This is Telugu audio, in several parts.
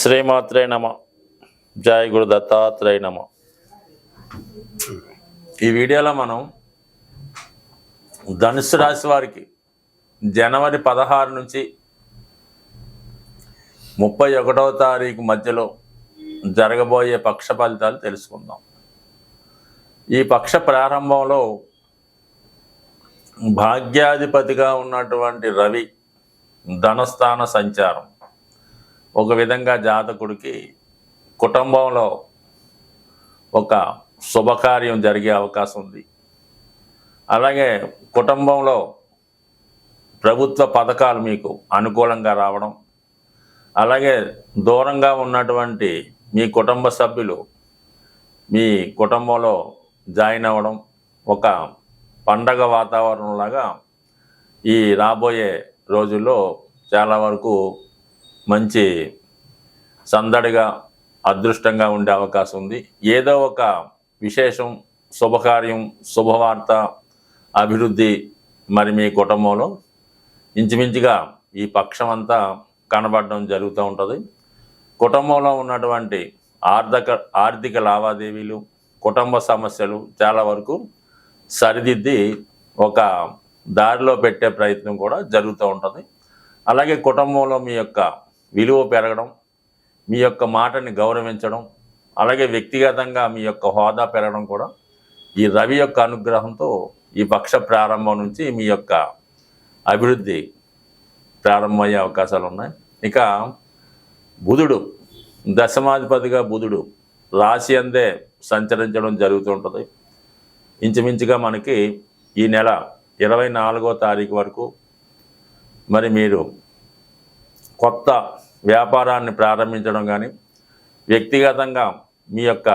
శ్రీమాత్రే నమ. జయ గురు దత్తాత్రేయ నమ. ఈ వీడియోలో మనం ధనుసు రాశి వారికి జనవరి పదహారు నుంచి ముప్పై ఒకటవ తారీఖు మధ్యలో జరగబోయే పక్ష ఫలితాలు తెలుసుకుందాం. ఈ పక్ష ప్రారంభంలో భాగ్యాధిపతిగా ఉన్నటువంటి రవి ధనస్థాన సంచారం. ఒక విధంగా జాతకుడికి కుటుంబంలో ఒక శుభకార్యం జరిగే అవకాశం ఉంది. అలాగే కుటుంబంలో ప్రభుత్వ పథకాలు మీకు అనుకూలంగా రావడం అలాగే దూరంగా ఉన్నటువంటి మీ కుటుంబ సభ్యులు మీ కుటుంబంలో జాయిన్ అవ్వడం ఒక పండగ వాతావరణంలాగా ఈ రాబోయే రోజుల్లో చాలా వరకు మంచి సందడిగా అదృష్టంగా ఉండే అవకాశం ఉంది. ఏదో ఒక విశేషం శుభకార్యం శుభవార్త అభివృద్ధి మరి మీ కుటుంబంలో. ఇంచుమించుగా ఈ పక్షం అంతా కనబడడం జరుగుతూ ఉంటుంది. కుటుంబంలో ఉన్నటువంటి ఆర్థిక ఆర్థిక లావాదేవీలు కుటుంబ సమస్యలు చాలా వరకు సరిదిద్ది ఒక దారిలో పెట్టే ప్రయత్నం కూడా జరుగుతూ ఉంటుంది. అలాగే కుటుంబంలో మీ యొక్క విలువ పెరగడం మీ యొక్క మాటని గౌరవించడం అలాగే వ్యక్తిగతంగా మీ యొక్క హోదా పెరగడం కూడా ఈ రవి యొక్క అనుగ్రహంతో ఈ పక్ష ప్రారంభం నుంచి మీ యొక్క అభివృద్ధి ప్రారంభమయ్యే అవకాశాలు ఉన్నాయి. ఇక బుధుడు దశమాధిపతిగా బుధుడు రాశి అందే సంచరించడం జరుగుతుంటుంది ఇంచుమించుగా మనకి ఈ నెల ఇరవై నాలుగో తారీఖు వరకు మరి మీరు కొత్త వ్యాపారాన్ని ప్రారంభించడం కానీ వ్యక్తిగతంగా మీ యొక్క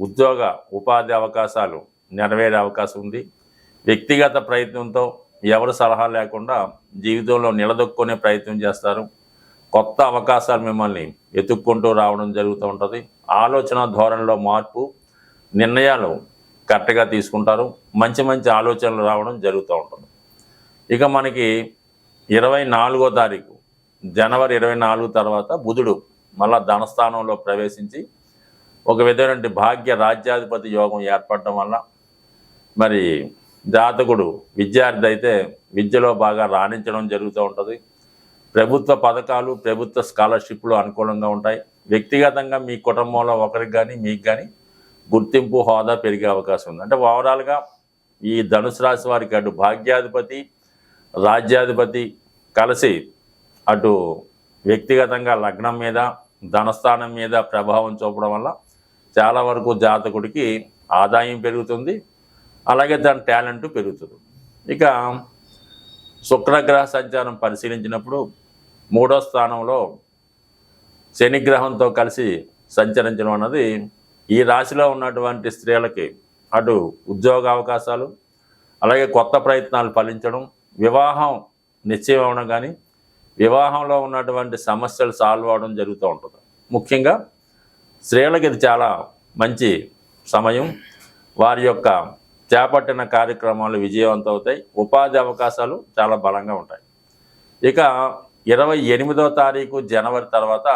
ఉద్యోగ ఉపాధి అవకాశాలు నెరవేరే అవకాశం ఉంది. వ్యక్తిగత ప్రయత్నంతో ఎవరి సలహా లేకుండా జీవితంలో నిలదొక్కునే ప్రయత్నం చేస్తారు. కొత్త అవకాశాలు మిమ్మల్ని వెతుక్కుంటూ రావడం జరుగుతూ ఉంటుంది. ఆలోచన ధోరణిలో మార్పు నిర్ణయాలు కరెక్ట్గా తీసుకుంటారు. మంచి మంచి ఆలోచనలు రావడం జరుగుతూ ఉంటుంది. ఇక మనకి ఇరవై నాలుగో తారీఖు జనవరి ఇరవై నాలుగు తర్వాత బుధుడు మళ్ళా ధనస్థానంలో ప్రవేశించి ఒక విధమైన భాగ్య రాజ్యాధిపతి యోగం ఏర్పడటం వల్ల మరి జాతకుడు విద్యార్థి అయితే విద్యలో బాగా రాణించడం జరుగుతూ ఉంటుంది. ప్రభుత్వ పథకాలు ప్రభుత్వ స్కాలర్షిప్లు అనుకూలంగా ఉంటాయి. వ్యక్తిగతంగా మీ కుటుంబంలో ఒకరికి కానీ మీకు కానీ గుర్తింపు హోదా పెరిగే అవకాశం ఉంది. అంటే ఓవరాల్గా ఈ ధనుసు రాశి వారికి అటు భాగ్యాధిపతి రాజ్యాధిపతి కలిసి అటు వ్యక్తిగతంగా లగ్నం మీద ధనస్థానం మీద ప్రభావం చూపడం వల్ల చాలా వరకు జాతకుడికి ఆదాయం పెరుగుతుంది. అలాగే దాని టాలెంట్ పెరుగుతుంది. ఇక శుక్రగ్రహ సంచారం పరిశీలించినప్పుడు మూడో స్థానంలో శనిగ్రహంతో కలిసి సంచరించడం అన్నది ఈ రాశిలో ఉన్నటువంటి స్త్రీలకి అటు ఉద్యోగ అవకాశాలు అలాగే కొత్త ప్రయత్నాలు ఫలించడం వివాహం నిశ్చయం అవడం కానీ వివాహంలో ఉన్నటువంటి సమస్యలు సాల్వ్ అవడం జరుగుతూ ఉంటుంది. ముఖ్యంగా స్త్రీలకి ఇది చాలా మంచి సమయం. వారి యొక్క చేపట్టిన కార్యక్రమాలు విజయవంతం అవుతాయి. ఉపాధి అవకాశాలు చాలా బలంగా ఉంటాయి. ఇక ఇరవై ఎనిమిదో తారీఖు జనవరి తర్వాత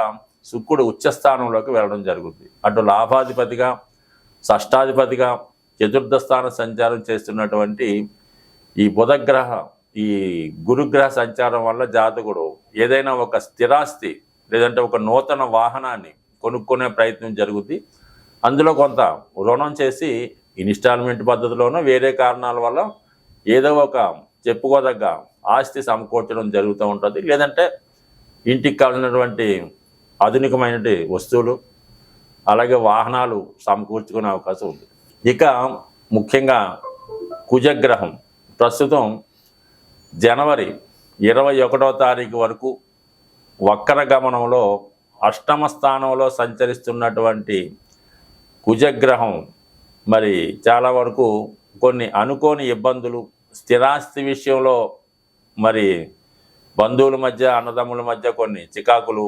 శుక్రుడు ఉచ్చస్థానంలోకి వెళ్ళడం జరుగుతుంది అటు లాభాధిపతిగా షష్టాధిపతిగా చతుర్థ స్థాన సంచారం చేస్తున్నటువంటి ఈ బుధగ్రహ ఈ గురుగ్రహ సంచారం వల్ల జాతకుడు ఏదైనా ఒక స్థిరాస్తి లేదంటే ఒక నూతన వాహనాన్ని కొనుక్కునే ప్రయత్నం జరుగుతుంది అందులో కొంత రుణం చేసి ఇన్స్టాల్మెంట్ పద్ధతిలోనూ వేరే కారణాల వల్ల ఏదో ఒక చెప్పుకోదగ్గ ఆస్తి సమకూర్చడం జరుగుతూ ఉంటుంది. లేదంటే ఇంటికి కావాల్సినటువంటి ఆధునికమైనటువంటి వస్తువులు అలాగే వాహనాలు సమకూర్చుకునే అవకాశం ఉంది. ఇక ముఖ్యంగా కుజగ్రహం. ప్రస్తుతం జనవరి ఇరవై ఒకటో తారీఖు వరకు వక్ర గమనంలో అష్టమ స్థానంలో సంచరిస్తున్నటువంటి కుజగ్రహం మరి చాలా వరకు కొన్ని అనుకోని ఇబ్బందులు స్థిరాస్తి విషయంలో మరి బంధువుల మధ్య అన్నదమ్ముల మధ్య కొన్ని చికాకులు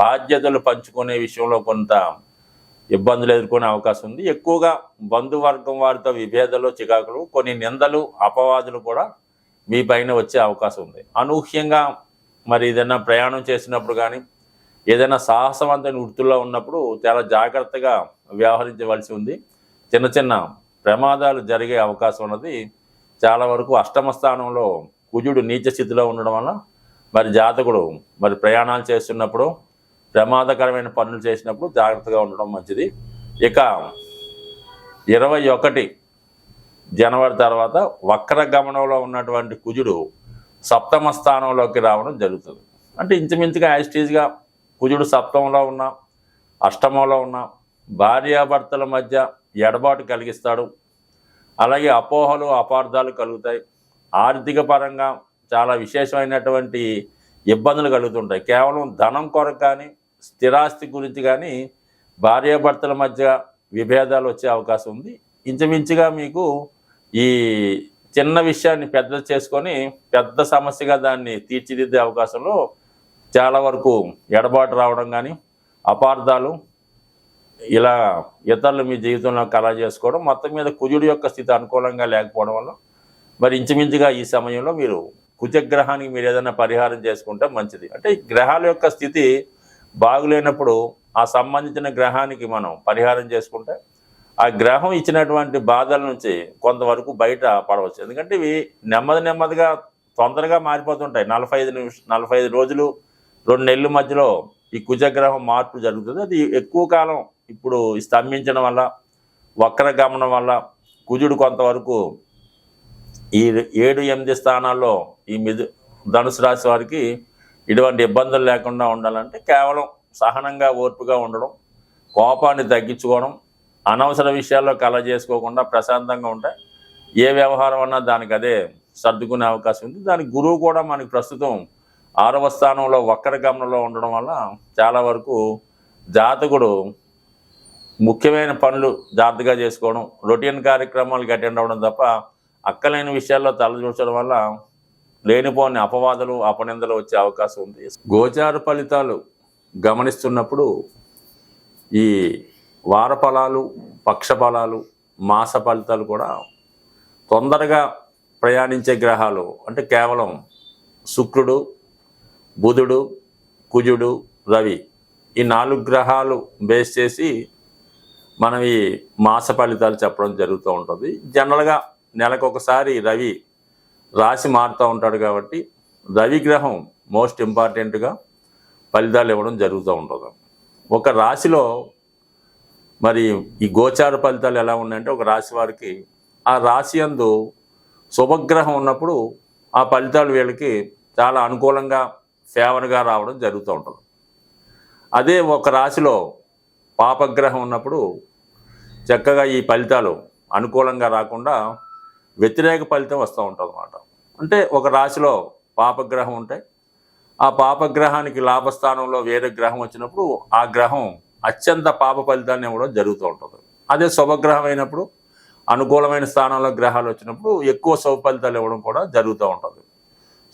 బాధ్యతలు పంచుకునే విషయంలో కొంత ఇబ్బందులు ఎదుర్కొనే అవకాశం ఉంది. ఎక్కువగా బంధువర్గం వారితో విభేదాలు చికాకులు కొన్ని నిందలు అపవాదులు కూడా మీ పైన వచ్చే అవకాశం ఉంది. అనూహ్యంగా మరి ఏదైనా ప్రయాణం చేసినప్పుడు కానీ ఏదైనా సాహసవంతమైన వృత్తుల్లో ఉన్నప్పుడు చాలా జాగ్రత్తగా వ్యవహరించవలసి ఉంది. చిన్న చిన్న ప్రమాదాలు జరిగే అవకాశం ఉన్నది. చాలా వరకు అష్టమ స్థానంలో కుజుడు నీచ స్థితిలో ఉండడం వల్ల మరి జాతకుడు మరి ప్రయాణాలు చేస్తున్నప్పుడు ప్రమాదకరమైన పనులు చేసినప్పుడు జాగ్రత్తగా ఉండడం మంచిది. ఇక ఇరవై ఒకటి జనవరి తర్వాత వక్ర గమనంలో ఉన్నటువంటి కుజుడు సప్తమ స్థానంలోకి రావడం జరుగుతుంది. అంటే ఇంచుమించుగా యాజిటీజ్గా కుజుడు సప్తమంలో ఉన్న అష్టమంలో ఉన్న భార్యాభర్తల మధ్య ఎడబాటు కలిగిస్తాడు. అలాగే అపోహలు అపార్థాలు కలుగుతాయి. ఆర్థిక పరంగా చాలా విశేషమైనటువంటి ఇబ్బందులు కలుగుతుంటాయి. కేవలం ధనం కొరకు కానీ స్థిరాస్తి గురించి కానీ భార్యాభర్తల మధ్య విభేదాలు వచ్చే అవకాశం ఉంది. ఇంచుమించుగా మీకు ఈ చిన్న విషయాన్ని పెద్ద చేసుకొని పెద్ద సమస్యగా దాన్ని తీర్చిదిద్దే అవకాశంలో చాలా వరకు ఎడబాటు రావడం కానీ అపార్థాలు ఇలా ఇతరులు మీ జీవితంలో కళ చేసుకోవడం మొత్తం మీద కుజుడి యొక్క స్థితి అనుకూలంగా లేకపోవడం వల్ల మరి ఇంచుమించుగా ఈ సమయంలో మీరు కుజగ్రహానికి మీరు ఏదైనా పరిహారం చేసుకుంటే మంచిది. అంటే గ్రహాల యొక్క స్థితి బాగులేనప్పుడు ఆ సంబంధించిన గ్రహానికి మనం పరిహారం చేసుకుంటే ఆ గ్రహం ఇచ్చినటువంటి బాధల నుంచి కొంతవరకు బయట పడవచ్చు. ఎందుకంటే ఇవి నెమ్మది నెమ్మదిగా తొందరగా మారిపోతుంటాయి. నలభై ఐదు నిమిష నలభై ఐదు రోజులు రెండు నెలల మధ్యలో ఈ కుజగ్రహం మార్పు జరుగుతుంది. అది ఎక్కువ కాలం ఇప్పుడు స్తంభించడం వల్ల వక్ర గమనం వల్ల కుజుడు కొంతవరకు ఈ ఏడు ఎనిమిది స్థానాల్లో ఈ మిదు ధనుసు రాశి వారికి ఇటువంటి ఇబ్బందులు లేకుండా ఉండాలంటే కేవలం సహనంగా ఓర్పుగా ఉండడం కోపాన్ని తగ్గించుకోవడం అనవసర విషయాల్లో కల చేసుకోకుండా ప్రశాంతంగా ఉంటే ఏ వ్యవహారం అన్నా దానికి అదే సర్దుకునే అవకాశం ఉంది. దానికి గురువు కూడా మనకి ప్రస్తుతం ఆరవ స్థానంలో వక్ర గమనంలో ఉండడం వల్ల చాలా వరకు జాతకుడు ముఖ్యమైన పనులు జాగ్రత్తగా చేసుకోవడం రొటీన్ కార్యక్రమాలకు అటెండ్ అవ్వడం తప్ప అక్కలేని విషయాల్లో తలదూర్చడం వల్ల లేనిపోని అపవాదులు అపనిందలు వచ్చే అవకాశం ఉంది. గోచార ఫలితాలు గమనిస్తున్నప్పుడు ఈ వార ఫలాలు పక్ష ఫలాలు మాస ఫలితాలు కూడా తొందరగా ప్రయాణించే గ్రహాలు అంటే కేవలం శుక్రుడు బుధుడు కుజుడు రవి ఈ నాలుగు గ్రహాలు బేస్ చేసి మనం ఈ మాస ఫలితాలు చెప్పడం జరుగుతూ ఉంటుంది. జనరల్గా నెలకు ఒకసారి రవి రాశి మారుతూ ఉంటాడు కాబట్టి రవి గ్రహం మోస్ట్ ఇంపార్టెంట్గా ఫలితాలు ఇవ్వడం జరుగుతూ ఉంటుంది. ఒక రాశిలో మరి ఈ గోచార ఫలితాలు ఎలా ఉన్నాయంటే ఒక రాశి వారికి ఆ రాశి అందు శుభగ్రహం ఉన్నప్పుడు ఆ ఫలితాలు వీళ్ళకి చాలా అనుకూలంగా ఫేవర్గా రావడం జరుగుతూ ఉంటుంది. అదే ఒక రాశిలో పాపగ్రహం ఉన్నప్పుడు చక్కగా ఈ ఫలితాలు అనుకూలంగా రాకుండా వ్యతిరేక ఫలితం వస్తూ ఉంటుంది అన్నమాట అంటే ఒక రాశిలో పాపగ్రహం ఉంటే ఆ పాపగ్రహానికి లాభస్థానంలో వేరే గ్రహం వచ్చినప్పుడు ఆ గ్రహం అత్యంత పాప ఫలితాన్ని ఇవ్వడం జరుగుతూ ఉంటుంది. అదే శుభగ్రహం అయినప్పుడు అనుకూలమైన స్థానంలో గ్రహాలు వచ్చినప్పుడు ఎక్కువ శుభ ఫలితాలు ఇవ్వడం కూడా జరుగుతూ ఉంటుంది.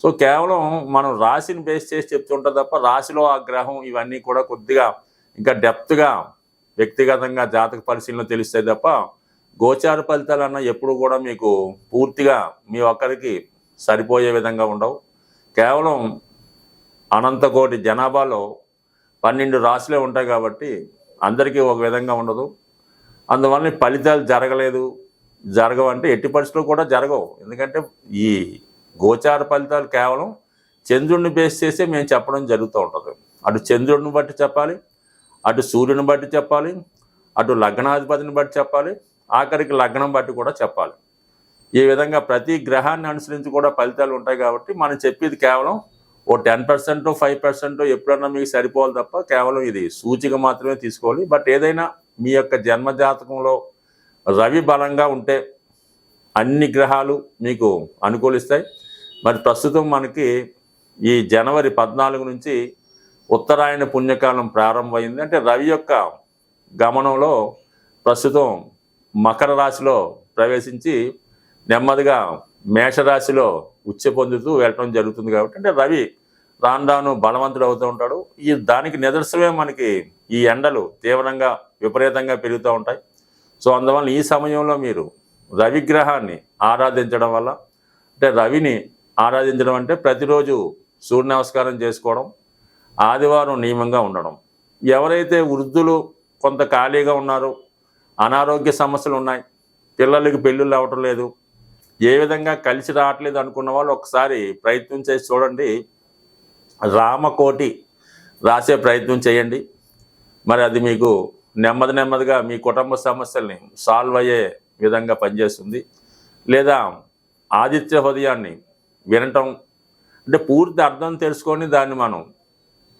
సో కేవలం మనం రాశిని బేస్ చేసి చెప్తుంటాం తప్ప రాశిలో ఆ గ్రహం ఇవన్నీ కూడా కొద్దిగా ఇంకా డెప్త్గా వ్యక్తిగతంగా జాతక పరిశీలన తెలుస్తాయి తప్ప గోచార ఫలితాలు అన్న ఎప్పుడు కూడా మీకు పూర్తిగా మీ ఒక్కరికి సరిపోయే విధంగా ఉండవు. కేవలం అనంతకోటి జనాభాలో పన్నెండు రాశులే ఉంటాయి కాబట్టి అందరికీ ఒక విధంగా ఉండదు. అందువల్ల ఫలితాలు జరగలేదు. జరగవంటే ఎట్టి పరిస్థితులు కూడా జరగవు. ఎందుకంటే ఈ గోచార ఫలితాలు కేవలం చంద్రుడిని బేస్ చేసే మేము చెప్పడం జరుగుతూ ఉంటుంది. అటు చంద్రుడిని బట్టి చెప్పాలి అటు సూర్యుని బట్టి చెప్పాలి అటు లగ్నాధిపతిని బట్టి చెప్పాలి ఆఖరికి లగ్నం బట్టి కూడా చెప్పాలి. ఈ విధంగా ప్రతి గ్రహాన్ని అనుసరించి కూడా ఫలితాలు ఉంటాయి కాబట్టి మనం చెప్పేది కేవలం ఓ టెన్ పర్సెంట్ ఫైవ్ పర్సెంట్ ఎప్పుడన్నా మీకు సరిపోవాలి తప్ప కేవలం ఇది సూచిక మాత్రమే తీసుకోవాలి. బట్ ఏదైనా మీ యొక్క జన్మ జాతకంలో రవి బలంగా ఉంటే అన్ని గ్రహాలు మీకు అనుకూలిస్తాయి. మరి ప్రస్తుతం మనకి ఈ జనవరి పద్నాలుగు నుంచి ఉత్తరాయణ పుణ్యకాలం ప్రారంభమైంది. అంటే రవి యొక్క గమనంలో ప్రస్తుతం మకర రాశిలో ప్రవేశించి నెమ్మదిగా మేషరాశిలో ఉచ్చ పొందుతూ వెళ్ళటం జరుగుతుంది కాబట్టి అంటే రవి రాను రాను బలవంతుడు అవుతూ ఉంటాడు. ఈ దానికి నిదర్శనమే మనకి ఈ ఎండలు తీవ్రంగా విపరీతంగా పెరుగుతూ ఉంటాయి. సో అందువల్ల ఈ సమయంలో మీరు రవిగ్రహాన్ని ఆరాధించడం వల్ల అంటే రవిని ఆరాధించడం అంటే ప్రతిరోజు సూర్య నమస్కారం చేసుకోవడం ఆదివారం నియమంగా ఉండడం. ఎవరైతే వృద్ధులు కొంత ఖాళీగా ఉన్నారో అనారోగ్య సమస్యలు ఉన్నాయి పిల్లలకి పెళ్ళిళ్ళు అవ్వటం లేదు ఏ విధంగా కలిసి రావట్లేదు అనుకున్న వాళ్ళు ఒకసారి ప్రయత్నం చేసి చూడండి. రామకోటి రాసే ప్రయత్నం చేయండి. మరి అది మీకు నెమ్మది నెమ్మదిగా మీ కుటుంబ సమస్యల్ని సాల్వ్ అయ్యే విధంగా పనిచేస్తుంది. లేదా ఆదిత్య హృదయాన్ని వినటం అంటే పూర్తి అర్థం తెలుసుకొని దాన్ని మనం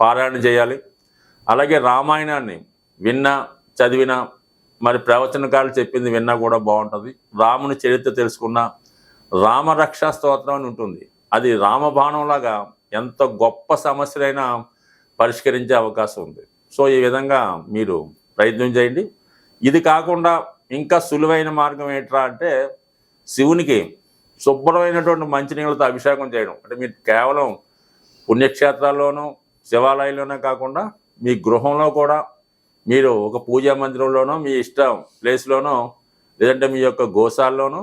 పారాయణ చేయాలి. అలాగే రామాయణాన్ని విన్నా చదివినా మరి ప్రవచనకాలు చెప్పింది విన్నా కూడా బాగుంటుంది. రాముని చరిత్ర తెలుసుకున్నా రామరక్షా స్తోత్రం అని ఉంటుంది. అది రామబాణంలాగా ఎంత గొప్ప సమస్యలైనా పరిష్కరించే అవకాశం ఉంది. సో ఈ విధంగా మీరు ప్రయత్నం చేయండి. ఇది కాకుండా ఇంకా సులువైన మార్గం ఏంట్రా అంటే శివునికి శుభ్రమైనటువంటి మంచినీళ్ళతో అభిషేకం చేయడం. అంటే మీరు కేవలం పుణ్యక్షేత్రాల్లోనూ శివాలయంలోనే కాకుండా మీ గృహంలో కూడా మీరు ఒక పూజా మందిరంలోనో మీ ఇష్టం ప్లేస్లోనో లేదంటే మీ యొక్క గోశాల్లోనో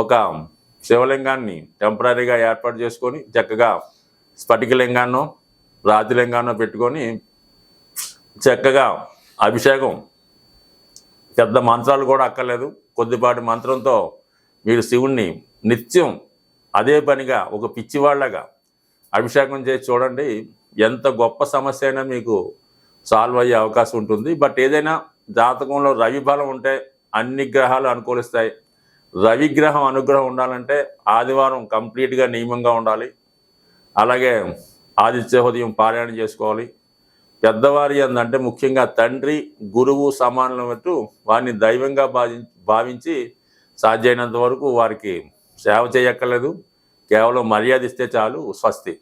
ఒక శివలింగాన్ని టెంపరీగా ఏర్పాటు చేసుకొని చక్కగా స్ఫటికలింగాన్నో రాతిలింగాన్నో పెట్టుకొని చక్కగా అభిషేకం. పెద్ద మంత్రాలు కూడా అక్కర్లేదు. కొద్దిపాటి మంత్రంతో మీరు శివుణ్ణి నిత్యం అదే పనిగా ఒక పిచ్చివాళ్ళగా అభిషేకం చేసి చూడండి. ఎంత గొప్ప సమస్య అయినా మీకు సాల్వ్ అయ్యే అవకాశం ఉంటుంది. బట్ ఏదైనా జాతకంలో రవి బలం ఉంటే అన్ని గ్రహాలు అనుకూలిస్తాయి. రవిగ్రహం అనుగ్రహం ఉండాలంటే ఆదివారం కంప్లీట్గా నియమంగా ఉండాలి. అలాగే ఆదిత్య ఉదయం పారాయణ చేసుకోవాలి. పెద్దవారి అందంటే ముఖ్యంగా తండ్రి గురువు సమానులట్టు వారిని దైవంగా భావించి సాధ్యమైనంత వరకు వారికి సేవ చేయక్కర్లేదు. కేవలం మర్యాద ఇస్తే చాలు స్వస్తి.